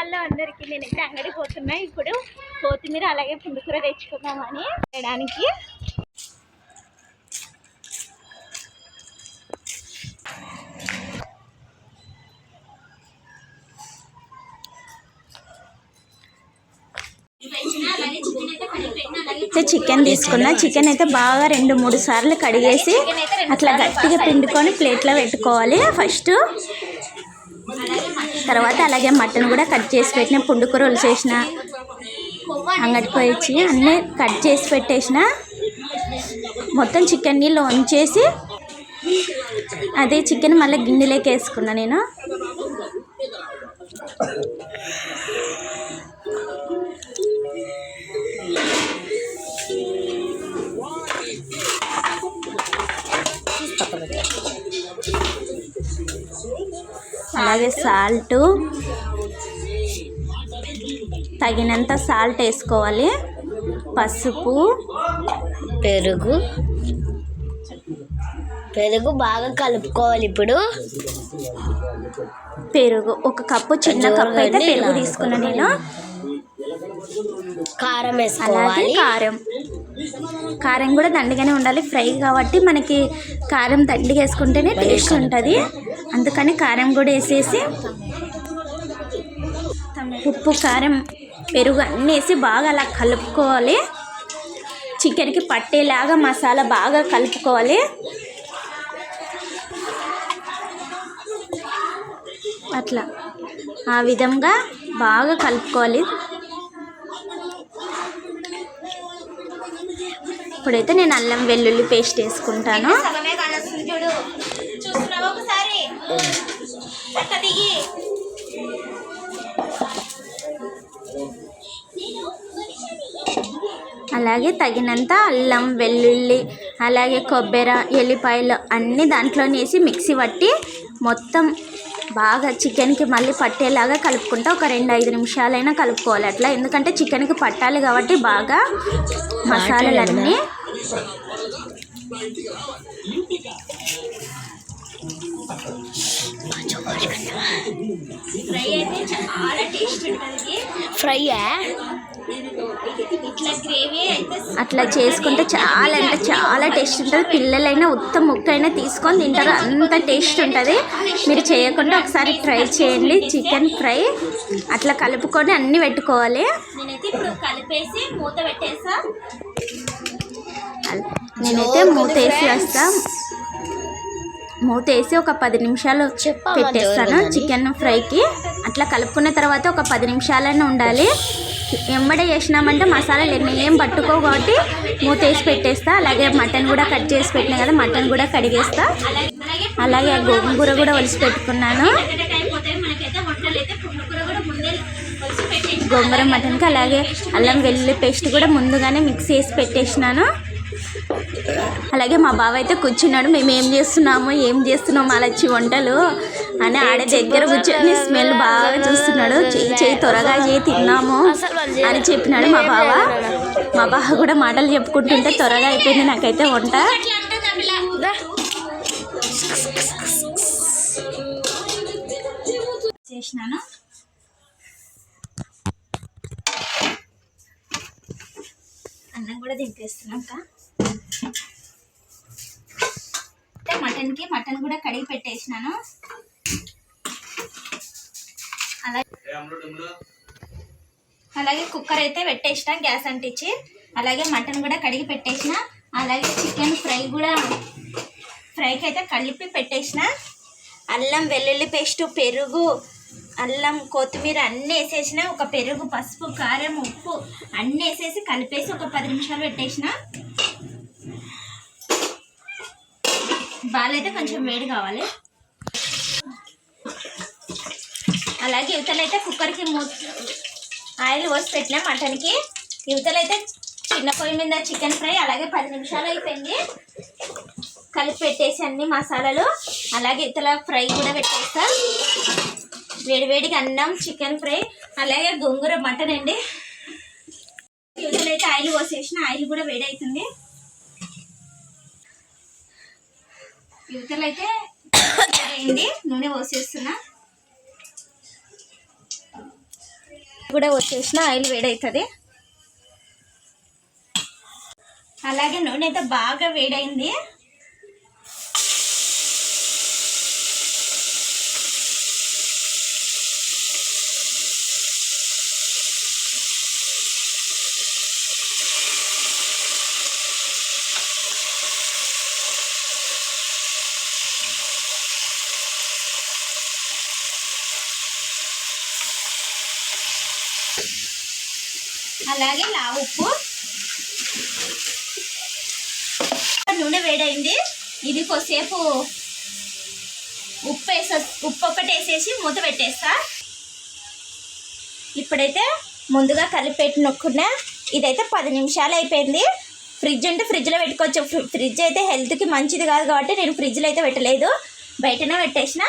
Hello అందరికి నేనైతే అంగడి పోతున్నా. ఇప్పుడు కొత్తిమీర అలాగే పుండుకూర తెచ్చుకుందామని చేయడానికి. అయితే చికెన్ తీసుకున్నా. చికెన్ అయితే బాగా రెండు మూడు సార్లు కడిగేసి అట్లా గట్టిగా పిండుకొని ప్లేట్లో పెట్టుకోవాలి. ఫస్ట్ తర్వాత అలాగే మటన్ కూడా కట్ చేసి పెట్టిన పుండుకూరలు చేసిన అంగడికి వచ్చి అన్నీ కట్ చేసి పెట్టేసిన. మొత్తం చికెన్ నీళ్ళు వంచేసి అదే చికెన్ మళ్ళీ గిన్నెలోకి వేసుకున్నా నేను. అలాగే సాల్ట్. తగినంత సాల్ట్ వేసుకోవాలి. పసుపు. పెరుగు. పెరుగు బాగా కలుపుకోవాలి ఇప్పుడు. పెరుగు. ఒక కప్పు చిన్న కప్పు అయితే పెరుగు తీసుకున్నా నేను. కారం వేసుకోవాలి. కారం. కారం కూడా దండిగానే ఉండాలి. ఫ్రై కాబట్టి మనకి కారం దండిగా వేసుకుంటేనే టేస్ట్ ఉంటుంది. అందుకని కారం కూడా వేసేసి ఉప్పు కారం పెరుగు అన్నీ వేసి బాగా అలా కలుపుకోవాలి. చికెన్కి పట్టేలాగా మసాలా బాగా కలుపుకోవాలి. అట్లా ఆ విధంగా బాగా కలుపుకోవాలి. ఇప్పుడైతే నేను అల్లం వెల్లుల్లి పేస్ట్ వేసుకుంటాను. దిగి. అలాగే తగినంత అల్లం వెల్లుల్లి అలాగే కొబ్బరి ఎల్లిపాయలు అన్నీ దాంట్లోనే వేసి మిక్సీ పట్టి మొత్తం బాగా చికెన్కి మళ్ళీ పట్టేలాగా కలుపుకుంటా ఒక రెండు ఐదు నిమిషాలైనా కలుపుకోవాలి అట్లా. ఎందుకంటే చికెన్కి పట్టాలి కాబట్టి బాగా మసాలాలన్నీ ఫ్రై అయితే చాలా టేస్ట్ ఉంటుంది అట్లా చేసుకుంటే చాలా అంటే చాలా టేస్ట్ ఉంటుంది. పిల్లలైనా ఉత్తమ ముక్కైనా తీసుకొని తింటారు. అంత టేస్ట్ ఉంటుంది. మీరు చేయకుండా ఒకసారి ట్రై చేయండి. Chicken fry. అట్లా కలుపుకొని అన్నీ పెట్టుకోవాలి. నేనైతే ఇప్పుడు కలిపేసి మూత పెట్టేసా నేనైతే మూత వేసి వస్తా మూత వేసి ఒక పది నిమిషాలు పెట్టేస్తాను. చికెన్ ఫ్రైకి. అట్లా కలుపుకున్న తర్వాత ఒక పది నిమిషాలైనా ఉండాలి. ఎంబడే చేసినామంటే మసాలాలు ఎన్ని ఏం పట్టుకో కాబట్టి మూత వేసి పెట్టేస్తా. అలాగే మటన్ కూడా కట్ చేసి పెట్టినా కదా మటన్ కూడా కడిగేస్తా. అలాగే గోంగూర కూడా ఒలిసి పెట్టుకున్నాను. గోంగూర మటన్కి అలాగే అల్లం వెల్లుల్లి పేస్ట్ కూడా ముందుగానే మిక్స్ చేసి పెట్టేసినాను. అలాగే మా బావ అయితే కూర్చున్నాడు. మేము ఏం చేస్తున్నాము ఏం చేస్తున్నాము అలా వచ్చి వంటలు అని ఆడ దగ్గర కూర్చొని స్మెల్ బాగా చూస్తున్నాడు. చెయ్యి చెయ్యి త్వరగా చేయి తిన్నాము అని చెప్పినాడు మా బావ. మా బావ కూడా మాటలు చెప్పుకుంటుంటే త్వరగా అయిపోయింది నాకైతే వంట. చేసినాను. అన్నం కూడా దింపేస్తున్నాక మటన్కి మటన్ కూడా కడిగి పెట్టేసినాను. అలాగే అలాగే కుక్కర్ అయితే పెట్టేసిన గ్యాస్ అంటించి. అలాగే మటన్ కూడా కడిగి పెట్టేసిన. అలాగే చికెన్ ఫ్రై కూడా ఫ్రైకి అయితే కలిపి పెట్టేసిన. అల్లం వెల్లుల్లి పేస్ట్ పెరుగు అల్లం కొత్తిమీర అన్నీ వేసేసిన. ఒక పెరుగు పసుపు కారం ఉప్పు అన్నీ వేసేసి కలిపేసి ఒక పది నిమిషాలు పెట్టేసిన. బాలైతే కొంచెం వేడి కావాలి. అలాగే ఇవతలైతే కుక్కర్కి మూ ఆయిల్ పోసి పెట్టినా మటన్కి. ఇవతలైతే చిన్న పొయ్యి మీద చికెన్ ఫ్రై అలాగే పది నిమిషాలు అయిపోయింది. కలిపి పెట్టేసి అన్ని మసాలాలు. అలాగే ఇతల ఫ్రై కూడా పెట్టేస్తా. వేడివేడిగా అన్నం చికెన్ ఫ్రై అలాగే గోంగూర మటన్ అండి. ఇవతలైతే ఆయిల్ పోసేసిన ఆయిల్ కూడా వేడి అవుతుంది యువతలైతే అయింది నూనె పోసేస్తున్నా. కూడా వచ్చేసిన ఆయిల్ వేడవుతుంది అలాగే నూనె అయితే బాగా వేడైంది. అలాగే లా ఉప్పు. నూనె వేడైంది. ఇది కొద్దిసేపు ఉప్పు వేసే ఉప్పు ఒక్కటి వేసేసి మూత పెట్టేస్తా. ఇప్పుడైతే ముందుగా కలిపెట్టి నొక్కున్నా. ఇదైతే పది నిమిషాలు అయిపోయింది. ఫ్రిడ్జ్ ఉంటే ఫ్రిడ్జ్లో పెట్టుకోవచ్చు. ఫ్రిడ్జ్ అయితే హెల్త్కి మంచిది కాదు కాబట్టి నేను ఫ్రిడ్జ్లో అయితే పెట్టలేదు. బయటనే పెట్టేసిన.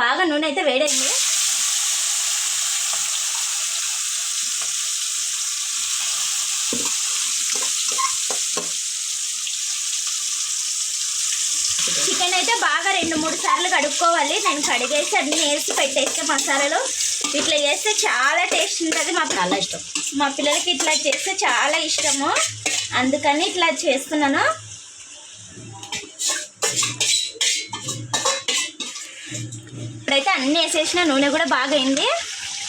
బాగా నూనె అయితే వేడైంది చికెన్ అయితే బాగా రెండు మూడు సార్లు కడుక్కోవాలి. నేను కడిగేసి అన్ని వేసి పెట్టేస్తే మసాలాలు ఇట్లా చేస్తే చాలా టేస్ట్ ఉంటుంది. మా చాలా ఇష్టం. మా పిల్లలకి ఇట్లా చేస్తే చాలా ఇష్టము. అందుకని ఇట్లా చేస్తున్నాను. ఇప్పుడైతే అన్నీ వేసేసిన నూనె కూడా బాగా అయింది.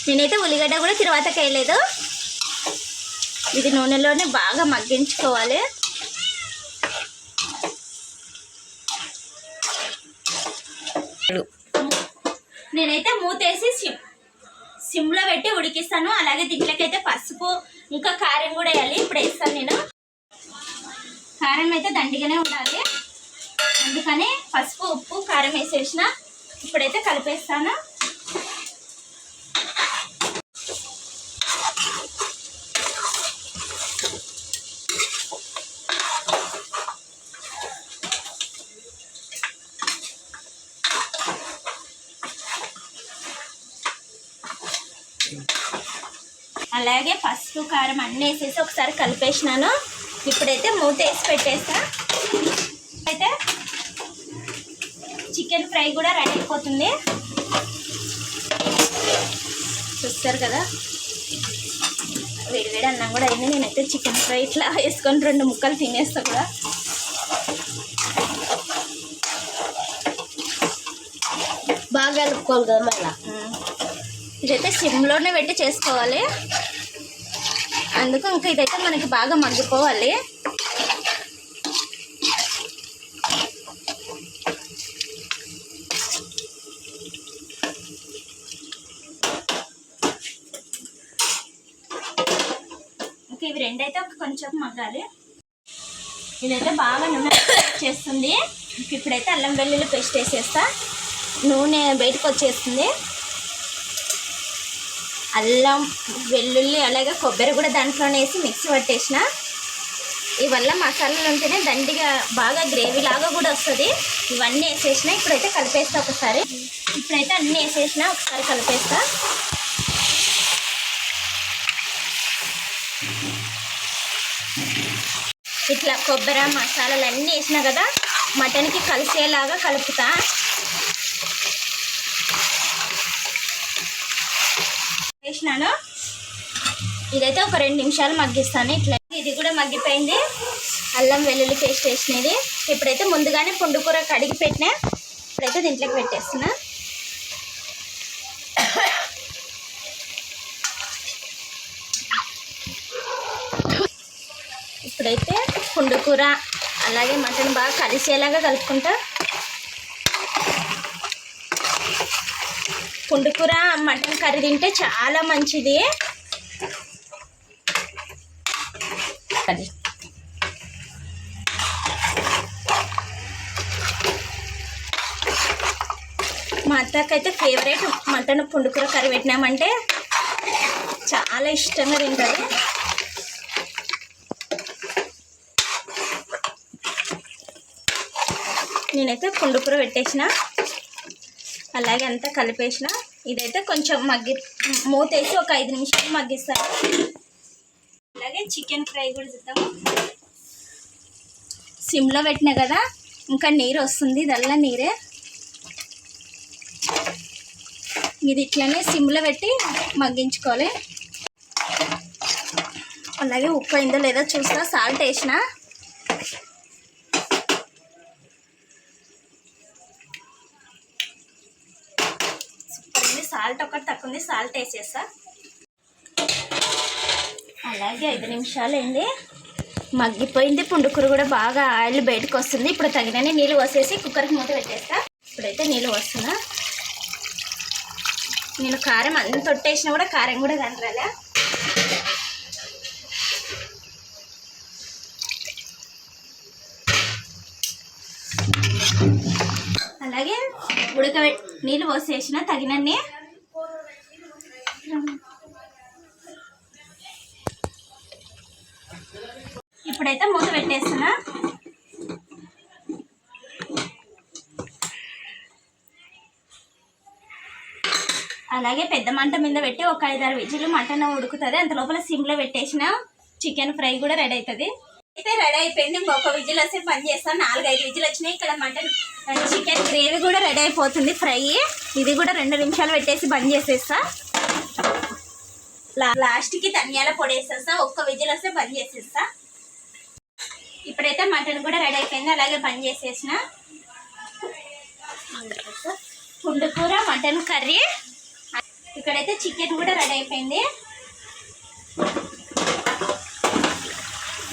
నేనైతే ఉల్లిగడ్డ కూడా తిరువాతకి వేయలేదు. ఇది నూనెలోనే బాగా మగ్గించుకోవాలి. నేనైతే మూతేసి సిమ్ సిమ్లో పెట్టి ఉడికిస్తాను. అలాగే దీంట్లోకైతే పసుపు ఇంకా కారం కూడా వేయాలి. ఇప్పుడు వేస్తాను నేను. కారం అయితే దండిగానే ఉండాలి. అందుకని పసుపు ఉప్పు కారం వేసేసిన ఇప్పుడైతే కలిపేస్తాను. అలాగే పసుపు కారం అన్నీ వేసేసి ఒకసారి కలిపేసినాను. ఇప్పుడైతే మూత వేసి పెట్టేస్తా. అయితే చికెన్ ఫ్రై కూడా రెడీ అయిపోతుంది. చూస్తారు కదా? వేడి వేడి అన్నం కూడా అయింది. నేనైతే చికెన్ ఫ్రై ఇట్లా వేసుకొని రెండు ముక్కలు తినేస్తా కూడా. బాగా కలుపుకోవాలి కదా మళ్ళా. ఇదైతే సిమ్లోనే పెట్టి చేసుకోవాలి. అందుకు ఇంకా ఇదైతే మనకి బాగా మగ్గిపోవాలి. ఇంకా ఇవి రెండైతే ఒక కొంచెం మగ్గాలి. ఇదైతే బాగా నూనె చేస్తుంది. ఇప్పుడైతే అల్లం వెల్లుల్లి పేస్ట్ వేసేస్తా. నూనె బయటకు వచ్చేస్తుంది. అల్లం వెల్లుల్లి అలాగే కొబ్బరి కూడా దాంట్లోనే వేసి మిక్సీ పట్టేసిన. ఇవల్ల మసాలాలు ఉంటేనే దండిగా బాగా గ్రేవీ లాగా కూడా వస్తుంది. ఇవన్నీ వేసేసిన ఇప్పుడైతే కలిపేస్తా ఒకసారి. ఇప్పుడైతే అన్నీ వేసేసిన ఒకసారి కలిపేస్తా. ఇట్లా కొబ్బరి మసాలాలు అన్నీ వేసినా కదా మటన్కి కలిసేలాగా కలుపుతా. వేసినాను. ఇదైతే ఒక రెండు నిమిషాలు మగ్గిస్తాను. ఇట్లా ఇది కూడా మగ్గిపోయింది. అల్లం వెల్లుల్లి పేస్ట్ వేసినది. ఇప్పుడైతే ముందుగానే పుండుకూర కడిగి పెట్టినా. ఇప్పుడైతే దీంట్లోకి పెట్టేస్తున్నా. ఇప్పుడైతే పుండుకూర అలాగే మటన్ బాగా కలిసేలాగా కలుపుకుంటా. పుండుకూర మటన్ కర్రీ తింటే చాలా మంచిది. అది మా అత్తకైతే ఫేవరెట్ మటన్ పుండుకూర కర్రీ పెట్టినామంటే చాలా ఇష్టంగా తింటుంది. నేనైతే పుండుకూర పెట్టేసిన. అలాగే అంతా కలిపేసిన ఇదైతే కొంచెం మగ్గి మూత వేసి ఒక ఐదు నిమిషాలు మగ్గిస్తాను. అలాగే చికెన్ ఫ్రై కూడా చూద్దాము. సిమ్లో పెట్టినా కదా ఇంకా నీరు వస్తుంది ఇదల్లా నీరే. ఇది ఇట్లనే సిమ్లో పెట్టి మగ్గించుకోవాలి. అలాగే ఉప్పు అయిందో లేదో చూస్తా సాల్ట్ వేసిన. సాల్ట్ ఒకటి తక్కువ ఉంది సాల్ట్ వేసేస్తా. అలాగే ఐదు నిమిషాలు మగ్గిపోయింది పుండుకూర కూడా బాగా ఆయిల్ బయటకు వస్తుంది. ఇప్పుడు తగినన్ని నీళ్ళు పోసేసి కుక్కర్కి మూత పెట్టేస్తా. ఇప్పుడైతే నీళ్ళు వస్తున్నా నేను కారం అంత తొట్టేసినా కూడా కారం కూడా కనరాలే అలాగే ఉడకబె నీళ్ళు పోసేసిన తగినన్ని ఇప్పుడైతే మూత పెట్టేస్తున్నా. అలాగే పెద్ద మంట మీద పెట్టి ఒక ఐదారు విజులు మటన్ ఉడుకుతుంది. అంత లోపల సిమ్లో పెట్టేసిన చికెన్ ఫ్రై కూడా రెడీ అవుతుంది. అయితే రెడీ అయిపోయింది. ఇంకొక విజిల్ వస్తే పని చేస్తాను నాలుగైదు విజిల్ వచ్చినాయి. ఇక్కడ మటన్ చికెన్ గ్రేవీ కూడా రెడీ అయిపోతుంది ఫ్రై. ఇది కూడా రెండు నిమిషాలు పెట్టేసి బంద్ చేసేస్తా. లాస్ట్కి ధనియాల పొడి వేసేస్తా ఒక్క విజిల్ వస్తే బంద్ చేసేస్తా. ఇప్పుడైతే మటన్ కూడా రెడీ అయిపోయింది అలాగే బంద్ చేసేసిన. పుండుకూర మటన్ కర్రీ. ఇక్కడైతే చికెన్ కూడా రెడీ అయిపోయింది.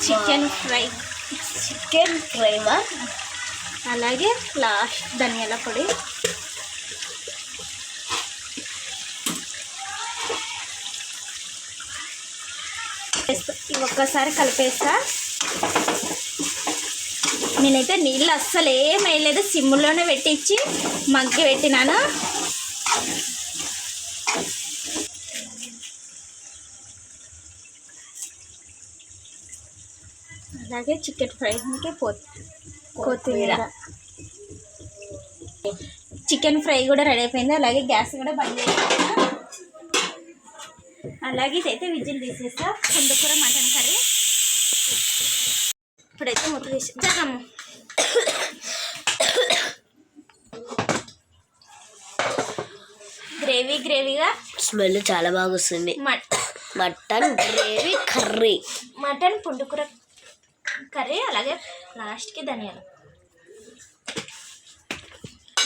Chicken fry. చికెన్ ఫ్రైమా అలాగే లాస్ట్ ధనియాల పొడి. ఇవి ఒక్కసారి కలిపేస్తా. నేనైతే నీళ్ళు అస్సలు ఏం వేయలేదు. సిమ్లోనే పెట్టించి మగ్గి పెట్టినాను. అలాగే చికెన్ ఫ్రైకి కొత్తిమీర. చికెన్ ఫ్రై కూడా రెడీ అయిపోయింది. అలాగే గ్యాస్ కూడా బంద్ చేసేస్తా అలాగే ఇదైతే విజిల్ తీసేస్తా. కుండకూర మటన్ కర్రీ. ఇప్పుడైతే ముద్ద తీసి గ్రేవీ గ్రేవీగా స్మెల్ చాలా బాగా వస్తుంది. మట్ మటన్ గ్రేవీ కర్రీ. మటన్ పుండుకూర కర్రీ అలాగే లాస్ట్కి ధనియాలు.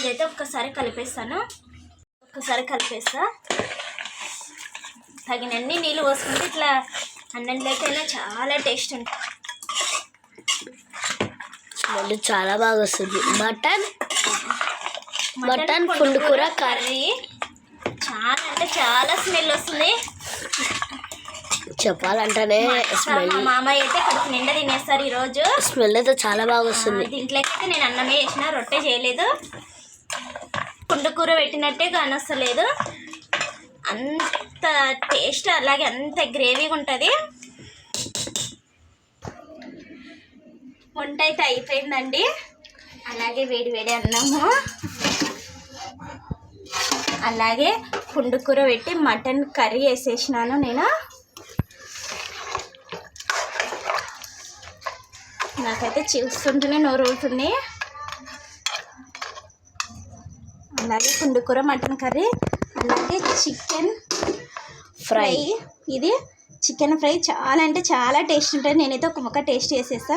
ఇదైతే ఒక్కసారి కలిపేస్తాను. ఒక్కసారి కలిపేస్తా. తగినన్ని నీళ్ళు పోసుకుంటే ఇట్లా అన్నంలోకైనా చాలా టేస్ట్ ఉంటుంది. స్మెల్ చాలా బాగా వస్తుంది. మటన్? మటన్ పుండుకూర కర్రీ. చాలా అంటే చాలా స్మెల్ వస్తుంది. చెప్పాలంటేనే మా స్మెల్. మామయ్య అయితే కడుపు నిండా తినేస్తారు ఈరోజు. స్మెల్ అయితే చాలా బాగా వస్తుంది. దీంట్లోకి అయితే నేను అన్నమే చేసిన రొట్టె చేయలేదు. పుండుకూర పెట్టినట్టే కానొస్తలేదు. అంత టేస్ట్ అలాగే అంత గ్రేవీగా ఉంటుంది. వంట అయితే అయిపోయిందండి. అలాగే వేడి వేడి అన్నము. అలాగే పుండుకూర పెట్టి మటన్ కర్రీ వేసేసినాను నేను. నాకైతే చూస్తుంటేనే నోరు అవుతుంది అలాగే పుండుకూర మటన్ కర్రీ అలాగే చికెన్ ఫ్రై. ఇది చికెన్ ఫ్రై. చాలా అంటే చాలా టేస్ట్ ఉంటుంది. నేనైతే ఒక ముక్క టేస్ట్ చేసేస్తా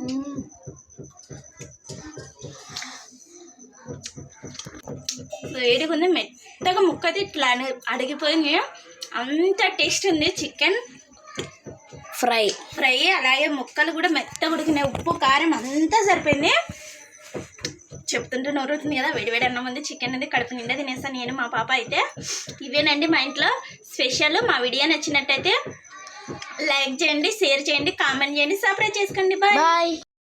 మ్మ్. వేడిగా ఉంది. మెత్తగా ముక్క అయితే ఇట్లా అడిగిపోయింది. అంత టేస్ట్ ఉంది చికెన్ ఫ్రై. ఫ్రై. అలాగే ముక్కలు కూడా మెత్తగా ఉడికినాయి. ఉప్పు కారం అంతా సరిపోయింది. చెప్తుంటే నోరుతుంది కదా వేడివేడి అన్నం ఉంది చికెన్ ఉంది కడుపు నిండా తినేస్తాను నేను మా పాప అయితే. ఇవేనండి మా ఇంట్లో స్పెషల్ మా వీడియో నచ్చినట్టయితే లైక్ చేయండి షేర్ చేయండి కామెంట్ చేయండి సబ్స్క్రైబ్ చేసుకోండి బాయ్ బాయ్